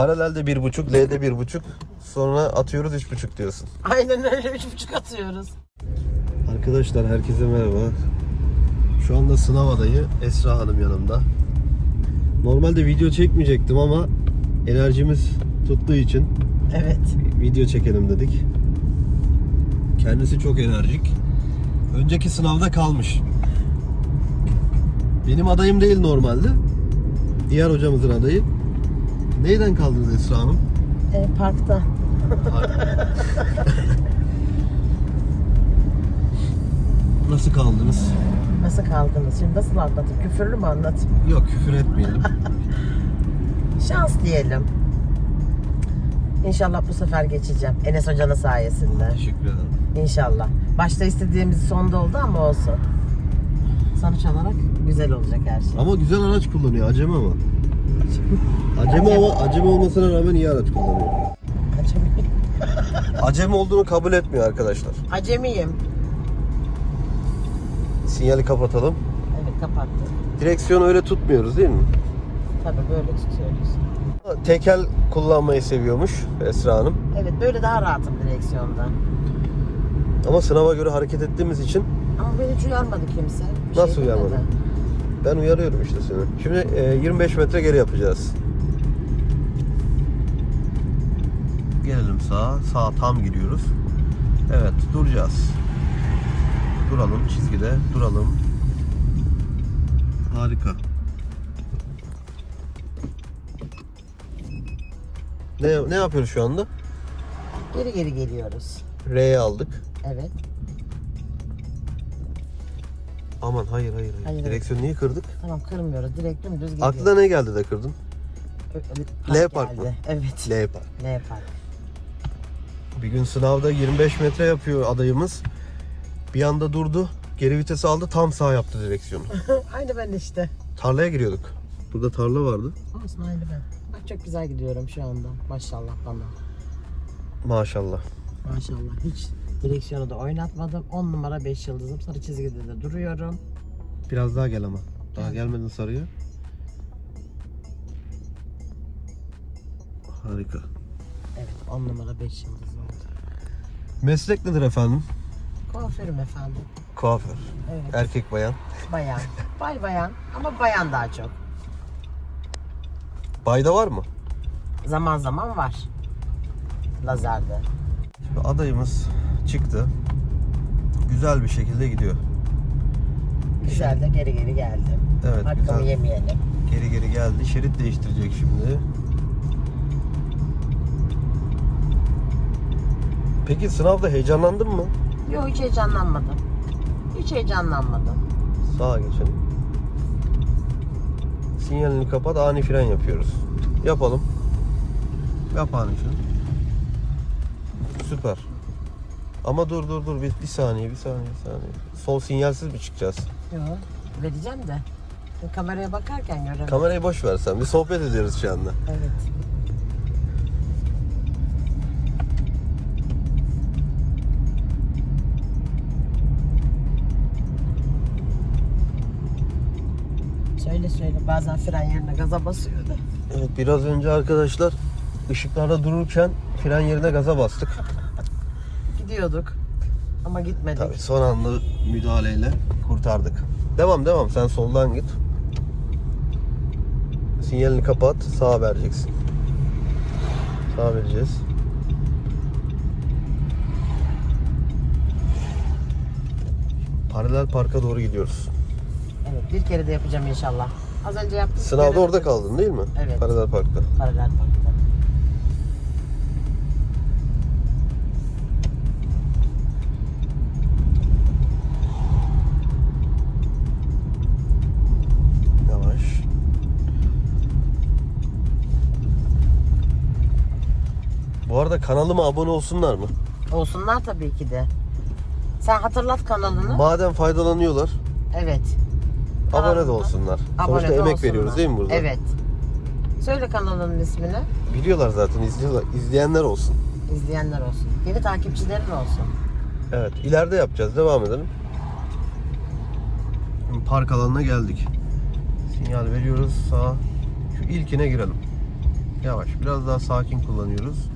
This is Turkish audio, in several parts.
Paralelde bir buçuk, L'de bir buçuk. Sonra atıyoruz üç buçuk diyorsun. Aynen öyle üç buçuk atıyoruz. Arkadaşlar herkese merhaba. Şu anda sınav adayı Esra Hanım yanımda. Normalde video çekmeyecektim ama enerjimiz tuttuğu için Evet. video çekelim dedik. Kendisi çok enerjik. Önceki sınavda kalmış. Benim adayım değil normalde. Diğer hocamızın adayı. Neyden kaldınız Esra Hanım? E, parkta. Nasıl kaldınız? Nasıl kaldınız? Şimdi nasıl anlatayım? Küfürlü mü anlatayım? Yok küfür etmeyelim. Şans diyelim. İnşallah bu sefer geçeceğim. Enes Hoca'nın sayesinde. Teşekkür ederim. İnşallah. Başta istediğimiz sonda oldu ama olsun. Sonuç olarak güzel olacak her şey. Ama güzel araç kullanıyor. Acemi ama. Acemi ama acemi olmasına rağmen iyi araç kullanıyor. Acemi. Acemi olduğunu kabul etmiyor arkadaşlar. Acemiyim. Sinyali kapatalım. Evet kapattım. Direksiyonu öyle tutmuyoruz değil mi? Tabii böyle tutuyoruz. Tekel kullanmayı seviyormuş Esra Hanım. Evet böyle daha rahatım direksiyonda. Ama sınava göre hareket ettiğimiz için Ama beni hiç uyarmadı kimse. Bir Nasıl şey uyarmadı? demedi. Ben uyarıyorum işte seni. Şimdi e, 25 metre geri yapacağız. Gelelim sağa. Sağa tam giriyoruz. Evet duracağız. Duralım çizgide. Duralım. Harika. Ne, ne yapıyoruz şu anda? Geri geri geliyoruz. R'ye aldık. Evet. Aman hayır hayır. hayır. Hayır, Direksiyonu niye kırdık? Tamam kırmıyoruz. Direkt dümdüz gidiyoruz. Aklına ne geldi de kırdın? Ö- L park mı? geldi. Evet. L park. L park. Bir gün sınavda 25 metre yapıyor adayımız. Bir anda durdu. Geri vitesi aldı. Tam sağ yaptı direksiyonu. aynı ben işte. Tarlaya giriyorduk. Burada tarla vardı. Olsun aynı ben. Bak çok güzel gidiyorum şu anda. Maşallah bana. Maşallah. Maşallah. Hiç direksiyonu da oynatmadım. 10 numara 5 yıldızım. Sarı çizgide de duruyorum. Biraz daha gel ama. Daha gelmedin sarıya. Harika. Evet 10 numara 5 yıldız oldu. Meslek nedir efendim? Kuaförüm efendim. Kuaför. Evet. Erkek bayan. Bayan. Bay bayan. Ama bayan daha çok. Bayda var mı? Zaman zaman var. Lazerde. Şimdi adayımız çıktı. Güzel bir şekilde gidiyor. Güzel de geri geri geldim. Evet, Hakkımı güzel. yemeyelim. Geri geri geldi. Şerit değiştirecek şimdi. Peki sınavda heyecanlandın mı? Yok hiç heyecanlanmadım. Hiç heyecanlanmadım. Sağa geçelim. Sinyalini kapat, ani fren yapıyoruz. Yapalım. Yap ani fren. Süper. Ama dur dur dur bir, bir saniye bir saniye bir saniye. Sol sinyalsiz mi çıkacağız? Yok. Vereceğim de. Kameraya bakarken göremedim. Kamerayı boş versen. Bir sohbet ediyoruz şu anda. Evet. Söyle söyle bazen fren yerine gaza basıyor da. Evet biraz önce arkadaşlar ışıklarda dururken fren yerine gaza bastık. Gidiyorduk ama gitmedik. Tabii son anda müdahaleyle kurtardık. Devam devam sen soldan git. Sinyalini kapat sağa vereceksin. Sağa vereceğiz. Paralel parka doğru gidiyoruz. Evet bir kere de yapacağım inşallah. Az önce yaptım. Sınavda orada kaldın değil mi? Evet. Paralel parkta. Paralel parkta. Bu arada kanalıma abone olsunlar mı? Olsunlar tabii ki de. Sen hatırlat kanalını. Madem faydalanıyorlar, evet. abone de olsunlar. abone Sonuçta de emek olsunlar. veriyoruz değil mi burada? Evet. Söyle kanalının ismini. Biliyorlar zaten, izliyorlar. İzleyenler olsun. İzleyenler olsun. Yeni takipçilerin olsun. Evet, ileride yapacağız. Devam edelim. Şimdi park alanına geldik. Sinyal veriyoruz. Sağa. Şu ilkine girelim. Yavaş. Biraz daha sakin kullanıyoruz.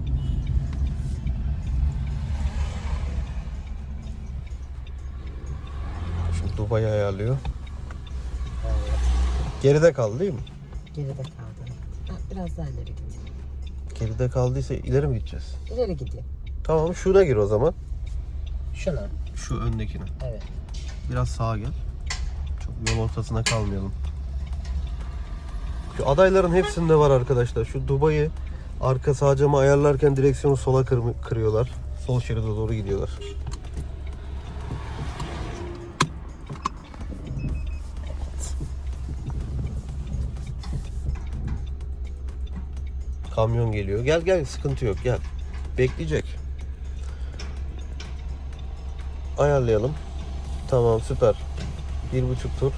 Dubai'yi ayarlıyor. Evet. Geride kaldı değil mi? Geride kaldı. Ha, biraz daha ileri git. Geride kaldıysa ileri mi gideceğiz? İleri gideyim. Tamam şuna gir o zaman. Şuna. Şu öndekine. Evet. Biraz sağa gel. Çok yol ortasına kalmayalım. Şu adayların hepsinde var arkadaşlar. Şu Dubai'yi arka sağ camı ayarlarken direksiyonu sola kırm- kırıyorlar. Sol şeride doğru gidiyorlar. Kamyon geliyor. Gel gel sıkıntı yok gel. Bekleyecek. Ayarlayalım. Tamam süper. Bir buçuk tur.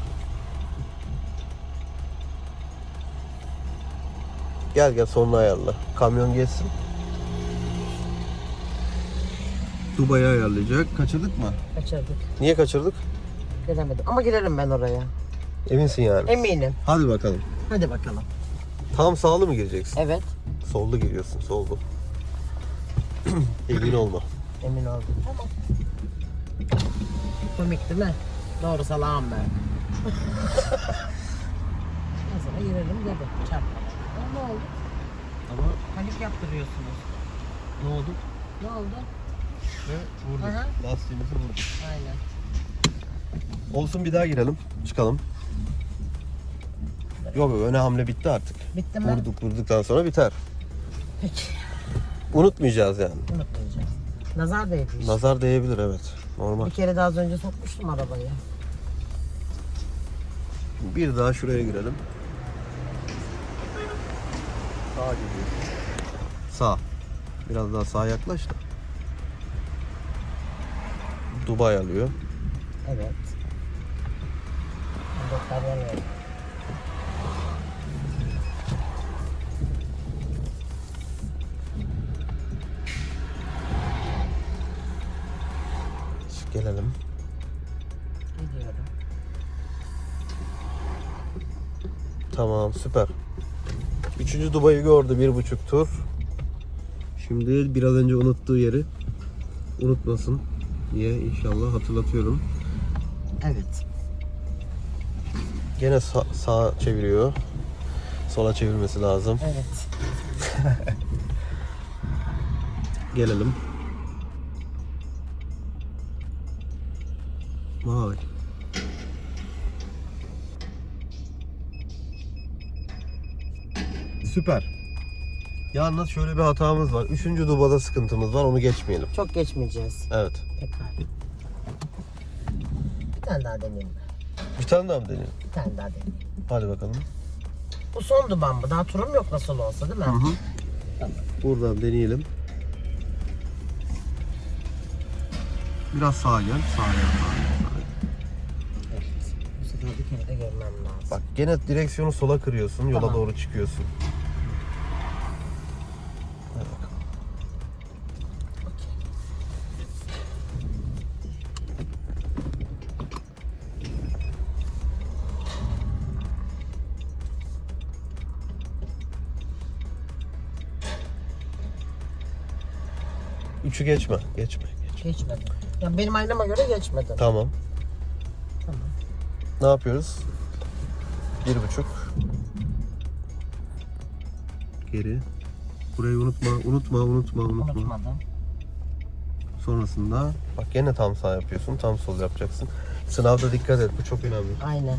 Gel gel sonuna ayarla. Kamyon geçsin. Dubai'yi ayarlayacak. Kaçırdık mı? Kaçırdık. Niye kaçırdık? Giremedim. Ama girerim ben oraya. Eminsin yani. Eminim. Hadi bakalım. Hadi bakalım. Tam sağlı mı gireceksin? Evet. Sollu giriyorsun, sollu. Emin olma. Emin oldum. Tamam. Komik değil mi? Doğru salağım ben. sana girelim dedim. Çarpmadan. Ama Ne oldu? Ama Panik yaptırıyorsunuz. ne oldu? Ne oldu? Ve vurduk. Aha. Lastiğimizi vurduk. Aynen. Olsun bir daha girelim. Çıkalım. Yok yok öne hamle bitti artık. Bitti mi? Vurduk vurduktan sonra biter. Peki. Unutmayacağız yani. Unutmayacağız. Nazar değdi işte. Nazar değebilir evet. Normal. Bir kere daha az önce sokmuştum arabayı. Bir daha şuraya girelim. Sağa gidiyor. Sağ. Biraz daha sağa yaklaş da. Dubai alıyor. Evet. Doktor yanıyor. Süper. Üçüncü Dubai'yi gördü bir buçuk tur. Şimdi biraz önce unuttuğu yeri unutmasın diye inşallah hatırlatıyorum. Evet. Gene sağ, sağa çeviriyor. Sola çevirmesi lazım. Evet. Gelelim. Vay. Süper. Yalnız şöyle bir hatamız var. Üçüncü dubada sıkıntımız var. Onu geçmeyelim. Çok geçmeyeceğiz. Evet. Tekrar. Bir tane daha deneyeyim ben. Bir tane daha mı deneyelim? Bir tane daha deneyeyim. Hadi bakalım. Bu son duman mı? Daha turum yok nasıl olsa değil mi? Tamam. Buradan deneyelim. Biraz sağa gel. Sağa gel. Sağa gel. sağa gel. Evet. Bu sefer bir kere de görmem lazım. Bak gene direksiyonu sola kırıyorsun. Yola Tamam. doğru çıkıyorsun. Üçü geçme. Geçme. geçme. Geçmedi. Ya benim aynama göre geçmedi. Tamam. Tamam. Ne yapıyoruz? Bir buçuk. Geri. Burayı unutma, unutma, unutma, unutma. Unutmadım. Sonrasında bak gene tam sağ yapıyorsun, tam sol yapacaksın. Sınavda dikkat et, bu çok önemli. Aynen.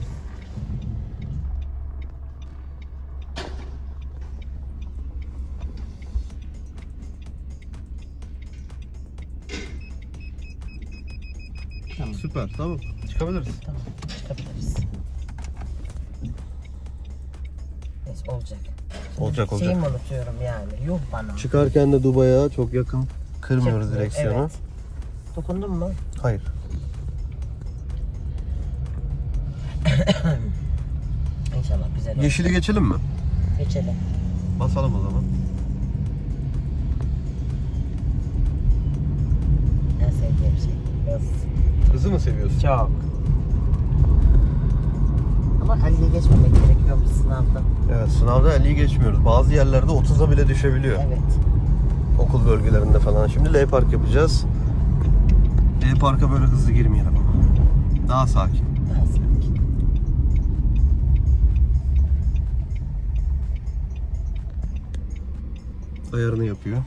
Süper, tamam. Çıkabiliriz. Tamam. Çıkabiliriz. Neyse olacak. Olacak, olacak. Şeyimi unutuyorum yani. Yuh bana. Çıkarken de Dubai'ye çok yakın kırmıyoruz Çıkmıyor, direksiyonu. evet. Dokundun mu? Hayır. İnşallah güzel olur. Yeşili geçelim mi? Geçelim. Basalım o zaman. En sevdiğim şey. Hız. Hızı mı seviyorsun? Çok. Ama 50'yi geçmemek gerekiyormuş sınavda. Evet sınavda 50'yi geçmiyoruz. Bazı yerlerde 30'a bile düşebiliyor. Evet. Okul bölgelerinde falan. Şimdi L Park yapacağız. L Park'a böyle hızlı girmeyelim ama. Daha sakin. Daha sakin. Ayarını yapıyor.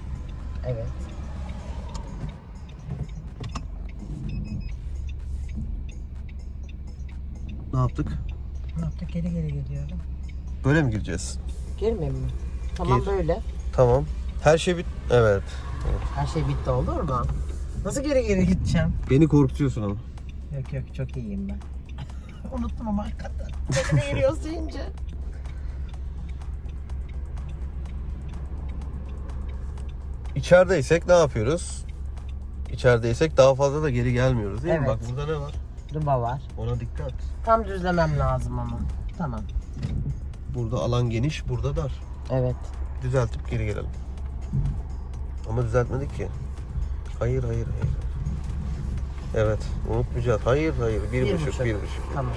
Evet. Yaptık? Ne yaptık? Geri geri gidiyorum. Böyle mi gireceğiz? Girmeyeyim mi? Tamam Gir. böyle. Tamam. Her şey bit... Evet. Her şey bitti olur mu? Nasıl geri geri gideceğim? Beni korkutuyorsun ama. Yok yok çok iyiyim ben. Unuttum ama hakikaten. Geri giriyoruz deyince. İçerideysek ne yapıyoruz? İçerideysek daha fazla da geri gelmiyoruz değil mi? Evet. Bak burada ne var? Duba var. Ona dikkat. Tam düzlemem lazım ama. Tamam. Burada alan geniş, burada dar. Evet. Düzeltip geri gelelim. Ama düzeltmedik ki. Hayır, hayır, hayır. Evet, unutmayacağız. Hayır, hayır. Bir, Bir buçuk, buçuk. bir buçuk. Tamam.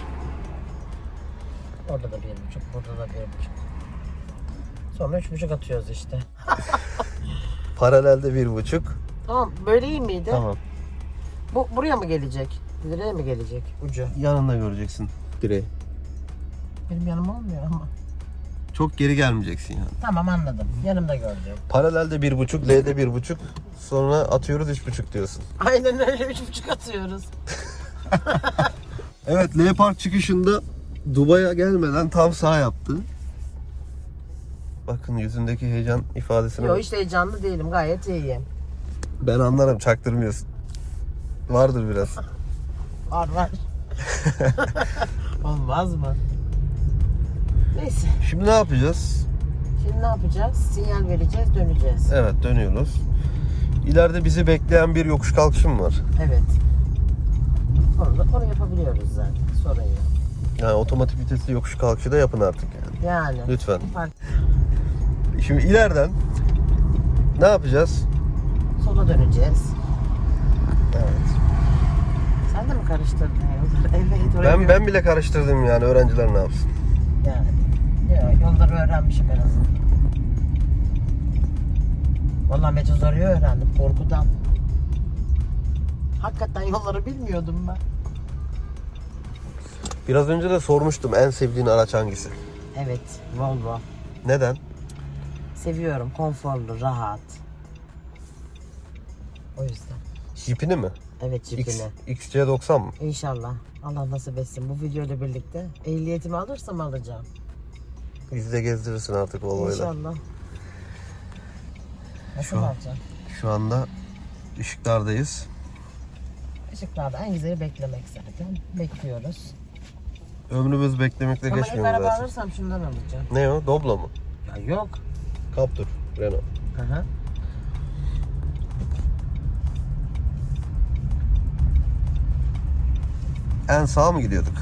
Orada da bir buçuk, burada da bir buçuk. Sonra üç buçuk atıyoruz işte. Paralelde bir buçuk. Tamam, böyle iyi miydi? Tamam. Bu buraya mı gelecek? Direğe mi gelecek ucu? Yanında göreceksin direği. Benim yanım olmuyor ama. Çok geri gelmeyeceksin yani. Tamam anladım. Yanımda görecek. Paralelde bir buçuk, L'de bir buçuk. Sonra atıyoruz üç buçuk diyorsun. Aynen öyle üç buçuk atıyoruz. Evet, L Park çıkışında Dubai'ye gelmeden tam sağ yaptı. Bakın yüzündeki heyecan ifadesine Yok bak. hiç heyecanlı değilim. Gayet iyiyim. Ben anlarım, çaktırmıyorsun. Vardır biraz. Var var. Olmaz mı? Neyse. Şimdi ne yapacağız? Şimdi ne yapacağız? Sinyal vereceğiz, döneceğiz. Evet, dönüyoruz. İleride bizi bekleyen bir yokuş kalkışım var. Evet. Onu, onu yapabiliyoruz zaten. Sorun yok. Yani otomatik vitesli yokuş kalkışı da yapın artık yani. Yani. Lütfen. Fark, Şimdi ileriden ne yapacağız? sola döneceğiz. Evet. Sen de mi karıştırdın yolları? Evet. oraya Ben ben bile karıştırdım yani öğrenciler ne yapsın? Yani. Yok, yolları öğrenmişim en azından. Vallahi Metozor'u öğrendim korkudan. Hakikaten yolları bilmiyordum ben. Biraz önce de sormuştum en sevdiğin araç hangisi? Evet, Volvo. Neden? Seviyorum, konforlu, rahat. O yüzden. Jeep'ini mi? Evet X, cipini. XC90 mı? İnşallah. Allah nasip etsin. Bu videoyla birlikte ehliyetimi alırsam alacağım. Bizi de gezdirirsin artık Volvo'yla. İnşallah. Nasıl Şu an- alacağım? Şu anda ışıklardayız. Işıklarda en güzeli beklemek zaten. Bekliyoruz. Ömrümüz beklemekle Ama ilk geçmiyor araba zaten. alırsam şundan alacağım. Ne o? Doblo mu? Ya yok. Captur. Renault. Aha. En sağa mı gidiyorduk?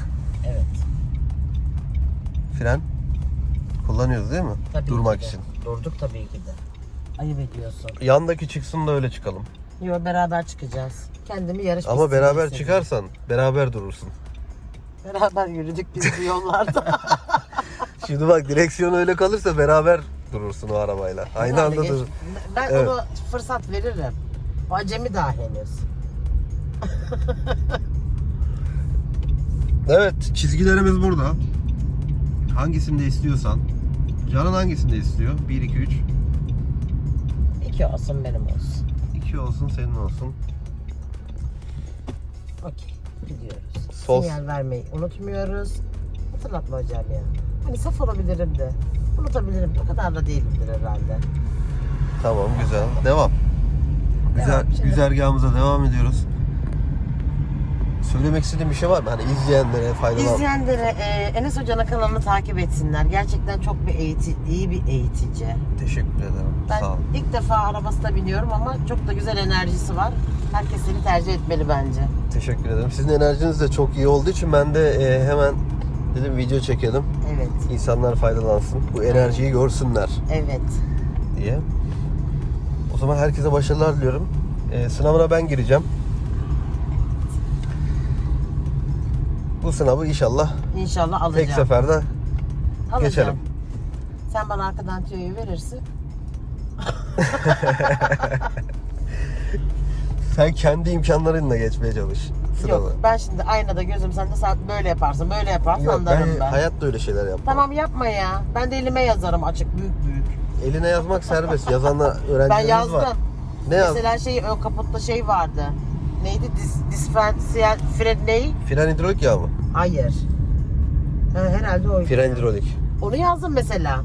Evet. Fren kullanıyoruz değil mi? Tabii Durmak ki de. için. Durduk tabii ki de. Ayıp ediyorsun. Yandaki çıksın da öyle çıkalım. Yok beraber çıkacağız. Kendimi yarış Ama beraber hissediyorum. çıkarsan beraber durursun. Beraber yürüdük biz bu yollarda. Şimdi bak direksiyon öyle kalırsa beraber durursun o arabayla. Aynı Herhalde anda geç- dur. Ben Evet. ona fırsat veririm. O acemi daha henüz. Evet çizgilerimiz burada. Hangisinde istiyorsan. Canın hangisinde istiyor? 1, 2, 3. İki olsun benim olsun. 2 olsun senin olsun. Okey. Gidiyoruz. Sol. Sinyal vermeyi unutmuyoruz. Hatırlatma hocam ya. Hani saf olabilirim de. Unutabilirim de. O kadar da değilimdir herhalde. Tamam güzel. Devam. Güzel, Devam, şimdi- güzergahımıza devam ediyoruz. Söylemek istediğin bir şey var mı? Hani izleyenlere faydalan. İzleyenlere e, Enes Hoca'nın kanalını takip etsinler. Gerçekten çok bir eğiti, iyi bir eğitici. Teşekkür ederim. Ben Sağ ol. ilk defa arabasına biniyorum ama çok da güzel enerjisi var. Herkes seni tercih etmeli bence. Teşekkür ederim. Sizin enerjiniz de çok iyi olduğu için ben de e, hemen dedim video çekelim. Evet. İnsanlar faydalansın. Bu enerjiyi görsünler Evet. diye. O zaman herkese başarılar diliyorum. E, sınavına ben gireceğim. Bu sınavı inşallah İnşallah alacağım. tek seferde Alacağım. geçerim. Sen bana arkadan tüyoyu verirsin. Sen kendi imkanlarınla geçmeye çalış sınavı. Yok ben şimdi aynada gözüm sende saat böyle yaparsın böyle yaparsın Yok, anlarım ben, ben. hayatta öyle şeyler yapmam. Tamam yapma ya. Ben de elime yazarım açık büyük büyük. Eline yazmak serbest. Yazanla öğrencilerimiz Ben yazdım. var. Ne? Mesela şey ön kaputta şey vardı. Neydi? Dis, disfrensiyel fren ney? Fren hidrolik yağı mı? Hayır. Ha, herhalde oydu. Fren hidrolik. Onu yazdım mesela.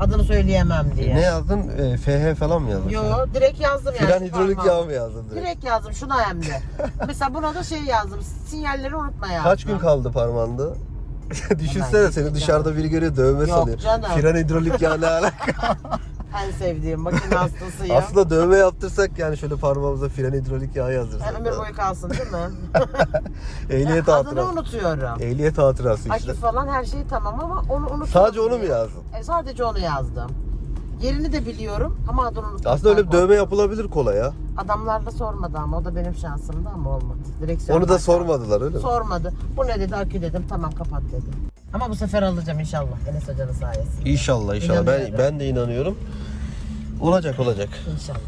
Adını söyleyemem diye. Ne yazdın? E, FH falan mı yazdın? Yo direkt yazdım yani. Fren hidrolik yağı mı yazdın direkt? Direkt yazdım şuna hem de. mesela buna da şey yazdım. Sinyalleri unutma yazdım. Kaç gün kaldı parmağında? Düşünsene seni dışarıda biri görüyor dövme Yok sanıyor. canım. Fren hidrolik yağı ne alaka? En sevdiğim makine hastasıyım. Aslında dövme yaptırsak yani şöyle parmağımıza fren hidrolik yağı yazdırsak. ömür boyu kalsın değil mi? Ehliyet Adını hatırası. unutuyorum. Ehliyet hatırası işte. Akü falan her şey tamam ama onu unutuyorum. Sadece onu mu yazdın? E, sadece onu yazdım. Yerini de biliyorum ama adını unuttum. Aslında öyle bir dövme yapılabilir kolay ya. Adamlarla sormadı ama o da benim şansımdı ama olmadı. Direksiyon Onu da sormadılar öyle mi? Sormadı. Bu ne dedi akü dedim tamam kapat dedi. Ama bu sefer alacağım inşallah Enes Hoca'nın sayesinde. İnşallah inşallah. Ben İnanıyorum. ben de inanıyorum. Olacak olacak. İnşallah.